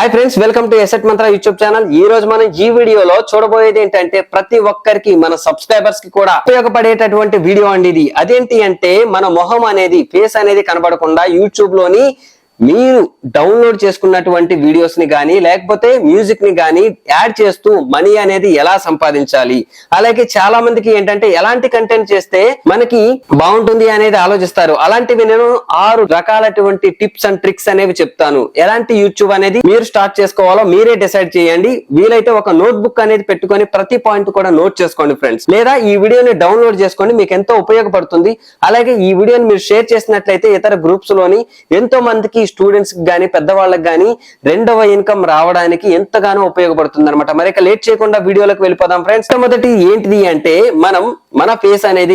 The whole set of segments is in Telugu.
Hi friends welcome to asset mantra YouTube channel ఈ రోజు మనం ఈ వీడియోలో చూడబోయేది ఏంటంటే ప్రతి ఒక్కరికి మన సబ్స్క్రైబర్స్కి కూడా ఉపయోగపడేటటువంటి వీడియో అండి ఇది. అదేంటి అంటే మన మొహం అనేది ఫేస్ అనేది కనబడకుండా యూట్యూబ్లోని మీరు డౌన్లోడ్ చేసుకున్నటువంటి వీడియోస్ని కానీ లేకపోతే మ్యూజిక్ని కానీ యాడ్ చేస్తూ మనీ అనేది ఎలా సంపాదించాలి? అలాగే చాలా మందికి ఏంటంటే ఎలాంటి కంటెంట్ చేస్తే మనకి బాగుంటుంది అనేది ఆలోచిస్తారు. అలాంటివి నేను ఆరు రకాలటువంటి టిప్స్ అండ్ ట్రిక్స్ అనేవి చెప్తాను. ఎలాంటి యూట్యూబ్ అనేది మీరు స్టార్ట్ చేసుకోవాలో మీరే డిసైడ్ చేయండి. వీలైతే ఒక నోట్ బుక్ అనేది పెట్టుకొని ప్రతి పాయింట్ కూడా నోట్ చేసుకోండి ఫ్రెండ్స్ లేదా ఈ వీడియోని డౌన్లోడ్ చేసుకోండి మీకు ఎంతో ఉపయోగపడుతుంది. అలాగే ఈ వీడియోని మీరు షేర్ చేసినట్లయితే ఇతర గ్రూప్స్లోని ఎంతో మందికి స్టూడెంట్స్కి కానీ పెద్దవాళ్ళకి కానీ రెండవ ఇన్కమ్ రావడానికి ఎంతగానో ఉపయోగపడుతుంది అనమాట మరి లేట్ చేయకుండా వీడియోలకు వెళ్ళిపోదాం ఫ్రెండ్స్ మొదటి ఏంటిది అంటే మనం మన ఫేస్ అనేది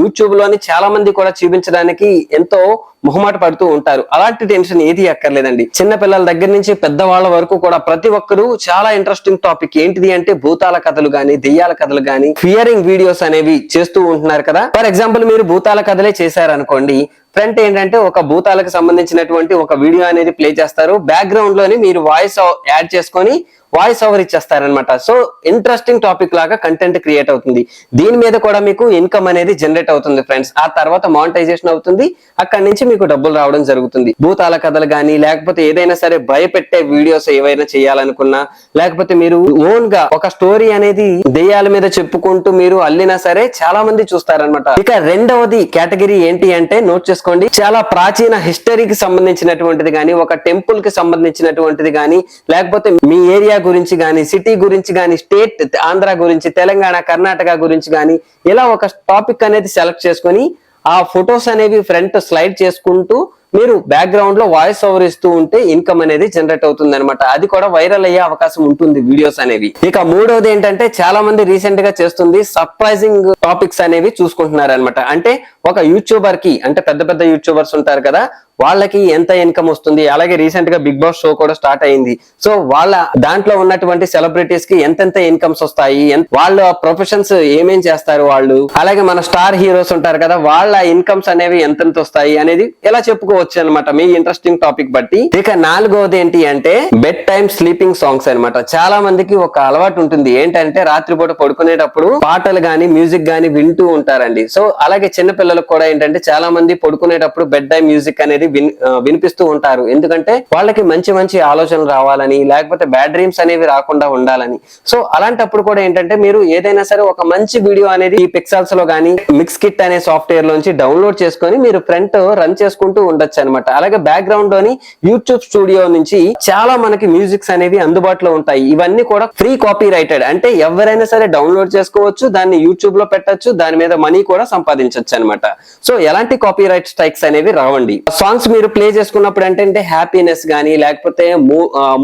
యూట్యూబ్లోని చాలా మంది కూడా చూపించడానికి ఎంతో మొహమాట పడుతూ ఉంటారు. అలాంటి టెన్షన్ ఏది అక్కర్లేదండి. చిన్న పిల్లల దగ్గర నుంచి పెద్దవాళ్ళ వరకు కూడా ప్రతి ఒక్కరూ చాలా ఇంట్రెస్టింగ్ టాపిక్ ఏంటిది అంటే భూతాల కథలు గాని దెయ్యాల కథలు గాని ఫియరింగ్ వీడియోస్ అనేవి చేస్తూ ఉంటున్నారు కదా. ఫర్ ఎగ్జాంపుల్ మీరు భూతాల కథలే చేశారనుకోండి ఫ్రంట్ ఏంటంటే ఒక భూతాలకు సంబంధించినటువంటి ఒక వీడియో అనేది ప్లే చేస్తారు. బ్యాక్గ్రౌండ్లోని మీరు వాయిస్ యాడ్ చేసుకొని వాయిస్ ఓవర్ ఇచ్చేస్తారనమాట సో ఇంట్రెస్టింగ్ టాపిక్ లాగా కంటెంట్ క్రియేట్ అవుతుంది. దీని మీద కూడా మీకు ఇన్కమ్ అనేది జనరేట్ అవుతుంది ఫ్రెండ్స్ ఆ తర్వాత మానిటైజేషన్ అవుతుంది. అక్కడ నుంచి మీకు డబ్బులు రావడం జరుగుతుంది. భూతాల కథలు కానీ లేకపోతే ఏదైనా సరే భయపెట్టే వీడియోస్ ఏవైనా చేయాలనుకున్నా లేకపోతే మీరు ఓన్గా ఒక స్టోరీ అనేది దెయ్యాల మీద చెప్పుకుంటూ మీరు అల్లినా సరే చాలా మంది చూస్తారనమాట ఇక రెండవది కేటగిరీ ఏంటి అంటే నోట్ చేసుకోండి. చాలా ప్రాచీన హిస్టరీకి సంబంధించినటువంటిది కానీ ఒక టెంపుల్కి సంబంధించినటువంటిది కానీ లేకపోతే మీ ఏరియా గురించి కానీ సిటీ గురించి కానీ స్టేట్ ఆంధ్ర గురించి తెలంగాణ కర్ణాటక గురించి కానీ ఇలా ఒక టాపిక్ అనేది సెలెక్ట్ చేసుకొని ఆ ఫొటోస్ అనేవి ఫ్రంట్ స్లైడ్ చేసుకుంటూ మీరు బ్యాక్గ్రౌండ్లో వాయిస్ ఓవర్ ఇస్తూ ఉంటే ఇన్కమ్ అనేది జనరేట్ అవుతుంది అనమాట అది కూడా వైరల్ అయ్యే అవకాశం ఉంటుంది వీడియోస్ అనేవి. ఇక మూడవది ఏంటంటే చాలా మంది రీసెంట్గా చేస్తుంది సర్ప్రైజింగ్ టాపిక్స్ అనేవి చూసుకుంటున్నారు అనమాట అంటే ఒక యూట్యూబర్కి అంటే పెద్ద పెద్ద యూట్యూబర్స్ ఉంటారు కదా వాళ్ళకి ఎంత ఇన్కమ్ వస్తుంది? అలాగే రీసెంట్గా బిగ్ బాస్ షో కూడా స్టార్ట్ అయింది. సో వాళ్ళ దాంట్లో ఉన్నటువంటి సెలబ్రిటీస్కి ఎంతెంత ఇన్కమ్స్ వస్తాయి? వాళ్ళ ప్రొఫెషన్స్ ఏమేం చేస్తారు వాళ్ళు? అలాగే మన స్టార్ హీరోస్ ఉంటారు కదా వాళ్ళ ఇన్కమ్స్ అనేవి ఎంతెంత వస్తాయి? అనేది ఎలా చెప్పుకోవచ్చు? అనమాట మీ ఇంట్రెస్టింగ్ టాపిక్ బట్టి. ఇక నాలుగవది ఏంటి అంటే బెడ్ టైమ్ స్లీపింగ్ సాంగ్స్ అన్నమాట. చాలా మందికి ఒక అలవాటు ఉంటుంది. ఏంటంటే రాత్రిపూట పడుకునేటప్పుడు పాటలు గాని మ్యూజిక్ గాని వింటూ ఉంటారండి. సో అలాగే చిన్న పిల్లలకు కూడా ఏంటంటే చాలా మంది పడుకునేటప్పుడు బెడ్ టైమ్ మ్యూజిక్ అనేది విన్ వినిపిస్తూ ఉంటారు. ఎందుకంటే వాళ్ళకి మంచి మంచి ఆలోచనలు రావాలని లేకపోతే బ్యాడ్ డ్రీమ్స్ అనేవి రాకుండా ఉండాలని. సో అలాంటప్పుడు కూడా ఏంటంటే మీరు ఏదైనా సరే ఒక మంచి వీడియో అనేది ఈ పిక్సల్స్లో గానీ మిక్స్ కిట్ అనే సాఫ్ట్వేర్ లోంచి డౌన్లోడ్ చేసుకొని మీరు ఫ్రంట్ రన్ చేసుకుంటూ ఉండొచ్చు. అనమాట అలాగే బ్యాక్గ్రౌండ్లోని యూట్యూబ్ స్టూడియో నుంచి చాలా మనకి మ్యూజిక్స్ అనేవి అందుబాటులో ఉంటాయి. ఇవన్నీ కూడా ఫ్రీ కాపీ రైటెడ్ అంటే ఎవరైనా సరే డౌన్లోడ్ చేసుకోవచ్చు దాన్ని యూట్యూబ్లో పెట్టొచ్చు దాని మీద మనీ కూడా సంపాదించవచ్చు అనమాట సో ఎలాంటి కాపీ రైట్ స్ట్రైక్స్ అనేవి రావండి. సాంగ్స్ మీరు ప్లే చేసుకున్నప్పుడు అంటే హ్యాపీనెస్ గానీ లేకపోతే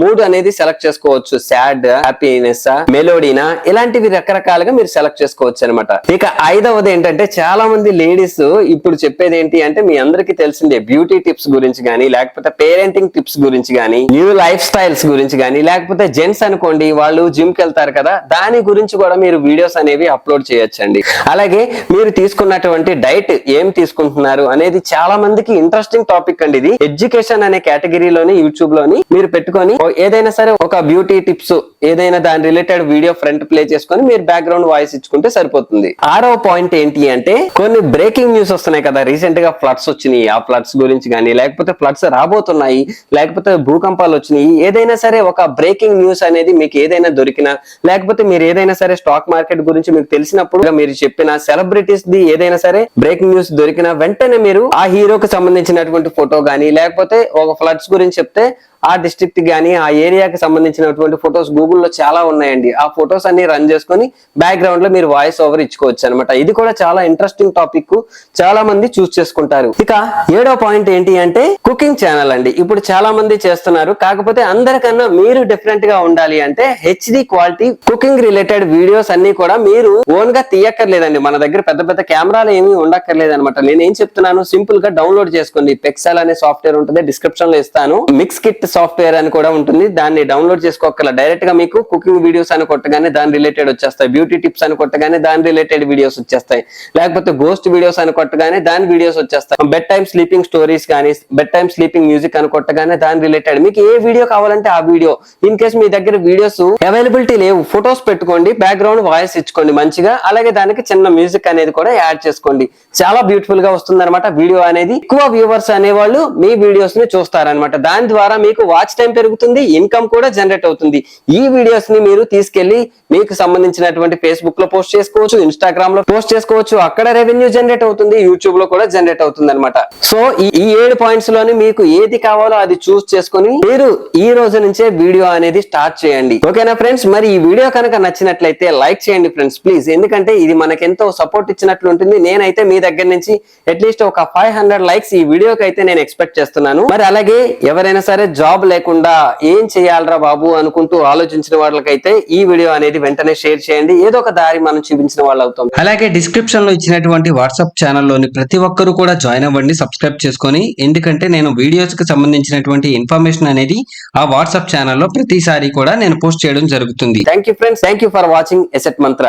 మూడ్ అనేది సెలెక్ట్ చేసుకోవచ్చు. సాడ్ హ్యాపీనెస్ మెలోడీనా ఇలాంటివి రకరకాలుగా మీరు సెలెక్ట్ చేసుకోవచ్చు అనమాట ఇక ఐదవది ఏంటంటే చాలా మంది లేడీస్ ఇప్పుడు చెప్పేది ఏంటి అంటే మీ అందరికీ తెలిసిందే బ్యూటీ టిప్స్ గురించి కానీ లేకపోతే పేరెంటింగ్ టిప్స్ గురించి కానీ న్యూ లైఫ్ స్టైల్స్ గురించి కానీ లేకపోతే జెంట్స్ అనుకోండి వాళ్ళు జిమ్కి వెళ్తారు కదా దాని గురించి కూడా మీరు వీడియోస్ అనేవి అప్లోడ్ చేయొచ్చండి. అలాగే మీరు తీసుకున్నటువంటి డైట్ ఏం తీసుకుంటున్నారు అనేది చాలా మందికి ఇంట్రెస్టింగ్ టాపిక్ అండి ఇది. ఎడ్యుకేషన్ అనే కేటగిరీలోని యూట్యూబ్లోని మీరు పెట్టుకొని ఏదైనా సరే ఒక బ్యూటీ టిప్స్ ఏదైనా దాని రిలేటెడ్ వీడియో ఫ్రంట్ ప్లే చేసుకొని మీరు బ్యాక్గ్రౌండ్ వాయిస్ ఇచ్చుకుంటే సరిపోతుంది. ఆరో పాయింట్ ఏంటి అంటే కొన్ని బ్రేకింగ్ న్యూస్ వస్తున్నాయి కదా రీసెంట్గా ఫ్లడ్స్ వచ్చినాయి. ఆ ఫ్లడ్స్ గురించి కానీ లేకపోతే ఫ్లడ్స్ రాబోతున్నాయి లేకపోతే భూకంపాలు వచ్చినాయి ఏదైనా సరే ఒక బ్రేకింగ్ న్యూస్ అనేది మీకు ఏదైనా దొరికినా లేకపోతే మీరు ఏదైనా సరే స్టాక్ మార్కెట్ గురించి మీకు తెలిసినప్పుడు మీరు చెప్పిన సెలబ్రిటీస్ ది ఏదైనా సరే బ్రేకింగ్ న్యూస్ దొరికిన వెంటనే మీరు ఆ హీరోకి సంబంధించినటువంటి ఫోటో గానీ లేకపోతే ఒక ఫ్లడ్స్ గురించి చెప్తే ఆ డిస్ట్రిక్ట్ గానీ ఆ ఏరియాకి సంబంధించినటువంటి ఫొటోస్ గూగుల్లో చాలా ఉన్నాయండి. ఆ ఫొటోస్ అన్ని రన్ చేసుకొని బ్యాక్గ్రౌండ్లో మీరు వాయిస్ ఓవర్ ఇచ్చుకోవచ్చు అనమాట ఇది కూడా చాలా ఇంట్రెస్టింగ్ టాపిక్ చాలా మంది చూస్ చేసుకుంటారు. ఇక ఏడో పాయింట్ ఏంటి అంటే కుకింగ్ ఛానల్ అండి. ఇప్పుడు చాలా మంది చేస్తున్నారు. కాకపోతే అందరికన్నా మీరు డిఫరెంట్గా ఉండాలి అంటే HD quality cooking related videos అన్ని కూడా మీరు ఓన్గా తీయక్కర్లేదండి. మన దగ్గర పెద్ద పెద్ద కెమెరాలు ఏమీ ఉండక్కర్లేదు అనమాట నేను ఏం చెప్తున్నాను? సింపుల్గా డౌన్లోడ్ చేసుకోండి. పెక్సెల్ అనే సాఫ్ట్వేర్ ఉంటుంది. డిస్క్రిప్షన్లో ఇస్తాను. మిక్స్ కిట్ సాఫ్ట్వేర్ అని కూడా ఉంటుంది. దాన్ని డౌన్లోడ్ చేసుకోగల డైరెక్ట్గా మీకు కుకింగ్ వీడియోస్ అని కొట్టగానే దాని రిలేటెడ్ వచ్చేస్తాయి. బ్యూటీ టిప్స్ అని కొట్టగానే దాని రిలేటెడ్ వీడియోస్ వచ్చేస్తాయి. లేకపోతే గోస్ట్ వీడియోస్ అని కొట్టగానే దాని వీడియోస్ వచ్చేస్తాయి. Bed time sleeping stories movies కానీ బెడ్ టైమ్ స్లీపింగ్ మ్యూజిక్ అని కొట్టగానే దాని రిలేటెడ్ మీకు ఏ వీడియో కావాలంటే ఆ వీడియో ఇన్ కేస్ మీ దగ్గర వీడియోస్ అవైలబిలిటీ లేవు ఫొటోస్ పెట్టుకోండి బ్యాక్గ్రౌండ్ వాయిస్ ఇచ్చుకోండి మంచిగా. అలాగే దానికి చిన్న మ్యూజిక్ అనేది కూడా యాడ్ చేసుకోండి. చాలా బ్యూటిఫుల్గా వస్తుంది అనమాట వీడియో అనేది. ఎక్కువ వ్యూవర్స్ అనేవాళ్ళు మీ వీడియోస్ని చూస్తారనమాట దాని ద్వారా మీకు వాచ్ టైం పెరుగుతుంది ఇన్కమ్ కూడా జనరేట్ అవుతుంది. ఈ వీడియోస్ని మీరు తీసుకెళ్ళి మీకు సంబంధించినటువంటి ఫేస్బుక్లో పోస్ట్ చేసుకోవచ్చు ఇన్స్టాగ్రామ్లో పోస్ట్ చేసుకోవచ్చు. అక్కడ రెవెన్యూ జనరేట్ అవుతుంది యూట్యూబ్లో కూడా జనరేట్ అవుతుంది అనమాట సో ఈ ఈ ఏడు పాయింట్స్లోని మీకు ఏది కావాలో అది చూస్ చేసుకొని మీరు ఈ రోజు నుంచే వీడియో అనేది స్టార్ట్ చేయండి. ఓకేనా ఫ్రెండ్స్ మరి ఈ వీడియో కనుక నచ్చినట్లయితే లైక్ చేయండి ఫ్రెండ్స్ ప్లీజ్ ఎందుకంటే ఇది మనకెంతో సపోర్ట్ ఇచ్చినట్లు ఉంటుంది. నేనైతే మీ దగ్గర నుంచి అట్లీస్ట్ ఒక ఫైవ్ హండ్రెడ్ లైక్స్ ఈ వీడియోకి అయితే నేను ఎక్స్పెక్ట్ చేస్తున్నాను. మరి అలాగే ఎవరైనా సరే జాబ్ లేకుండా ఏం చేయాలరా బాబు అనుకుంటూ ఆలోచించిన వాళ్ళకైతే ఈ వీడియో అనేది వెంటనే షేర్ చేయండి. ఏదో ఒక దారి మనం చూపించిన వాళ్ళు అవుతాం. అలాగే డిస్క్రిప్షన్లో ఇచ్చినటువంటి వాట్సాప్ ఛానల్లోని ప్రతి ఒక్కరు కూడా జాయిన్ అవ్వండి సబ్స్క్రైబ్ చేసుకొని ఎందుకంటే నేను వీడియోస్కి సంబంధించినటువంటి ఇన్ఫర్మేషన్ అనేది ఆ వాట్సాప్ ఛానల్లో ప్రతిసారి కూడా నేను పోస్ట్ చేయడం జరుగుతుంది. Thank you friends thank you for watching asset Mantra